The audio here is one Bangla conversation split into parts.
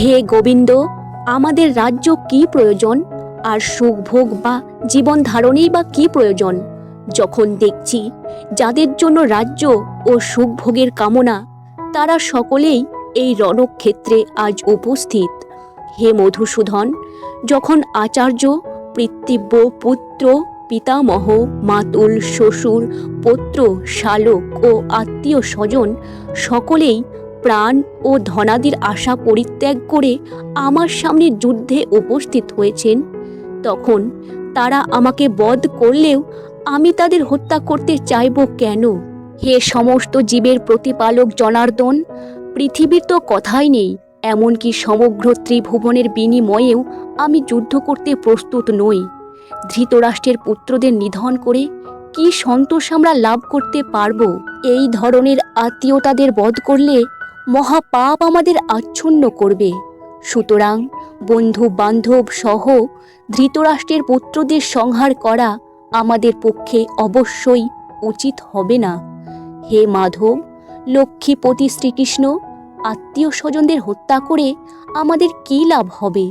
হে গোবিন্দ, আমাদের রাজ্য কি প্রয়োজন? আর সুখভোগ বা জীবন ধারণেই বা কি প্রয়োজন? যখন দেখছি যাদের জন্য রাজ্য ও সুখভোগের কামনা, তারা সকলেই এই রণক্ষেত্রে আজ উপস্থিত। হে মধুসূদন, যখন আচার্য পিতৃব্য পুত্র পিতামহ, মাতুল, শ্বশুর, পৌত্র, শালক ও আত্মীয় স্বজন সকলেই প্রাণ ও ধনাদির আশা পরিত্যাগ করে আমার সামনে যুদ্ধে উপস্থিত হয়েছেন। তখন তারা আমাকে বধ করলেও আমি তাদের হত্যা করতে চাইব কেন? হে সমস্ত জীবের প্রতিপালক জনার্দন, পৃথিবীর তো কথাই নেই, এমনকি সমগ্র ত্রিভুবনের বিনিময়েও আমি যুদ্ধ করতে প্রস্তুত নই। ধৃতরাষ্ট্রের পুত্রদের নিধন করে কি সন্তোষ আমরা লাভ করতে পারব? এই ধরনের আত্মীয়তাদের বধ করলে মহাপাপ আমাদের আচ্ছন্ন করবে। সুতরাং বন্ধু বান্ধব সহ ধৃতরাষ্ট্রের পুত্রদের সংহার করা আমাদের পক্ষে অবশ্যই উচিত হবে না। হে মাধব, লক্ষ্মীপতি শ্রীকৃষ্ণ আত্মীয় স্বজনদের হত্যা করে আমাদের কী লাভ হবে?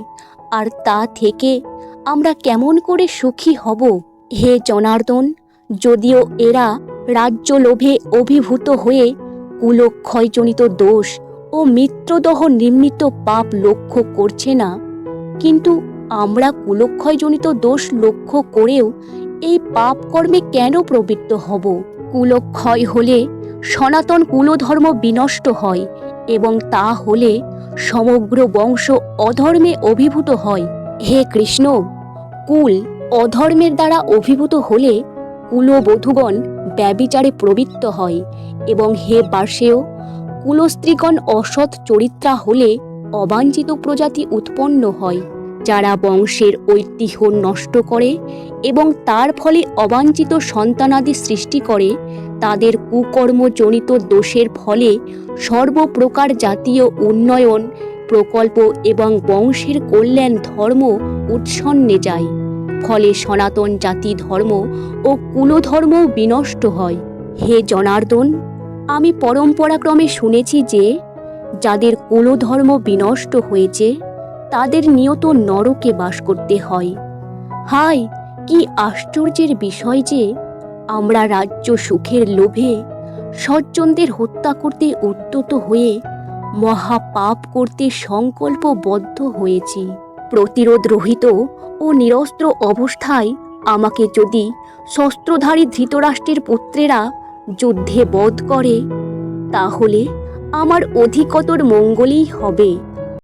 আর তা থেকে আমরা কেমন করে সুখী হব? হে জনার্দন, যদিও এরা রাজ্য লোভে অভিভূত হয়ে কুলক্ষয়জনিত দোষ ও মিত্রদহ নির্মিত পাপ লক্ষ্য করছে না। কিন্তু আমরা কুলক্ষয়জনিত দোষ লক্ষ্য করেও এই পাপ কর্মে কেন প্রবৃত্ত হব? কুলক্ষয় হলে সনাতন কুলধর্ম বিনষ্ট হয় এবং তা হলে সমগ্র বংশ অধর্মে অভিভূত হয়। হে কৃষ্ণ, কুল অধর্মের দ্বারা অভিভূত হলে কুলবধূগণ ব্যবিচারে প্রবৃত্ত হয় এবং হে বার্ষেয় কুলস্ত্রীগণ অসৎ চরিত্রা হলে অবাঞ্ছিত প্রজাতি উৎপন্ন হয়, যারা বংশের ঐতিহ্য নষ্ট করে এবং তার ফলে অবাঞ্ছিত সন্তানাদি সৃষ্টি করে, তাদের কুকর্মজনিত দোষের ফলে সর্বপ্রকার জাতীয় উন্নয়ন, প্রকল্প এবং বংশের কল্যাণ ধর্ম উৎসন্নে যায়। ফলে সনাতন জাতি ধর্ম ও কুলধর্ম বিনষ্ট হয়। হে জনার্দন, আমি পরম্পরাক্রমে শুনেছি যে, যাদের কুলধর্ম বিনষ্ট হয়েছে, তাদের নিয়ত নরকে বাস করতে হয়। হায়, কি আশ্চর্যের বিষয় যে, আমরা রাজ্য সুখের লোভে সজ্জনদের হত্যা করতে উদ্যত হয়ে মহাপাপ করতে সংকল্পবদ্ধ হয়েছি। প্রতিরোধ রহিত ও নিরস্ত্র অবস্থায় আমাকে যদি শস্ত্রধারী ধৃতরাষ্ট্রের পুত্রেরা যুদ্ধে বধ করে, তাহলে আমার অধিকতর মঙ্গলই হবে।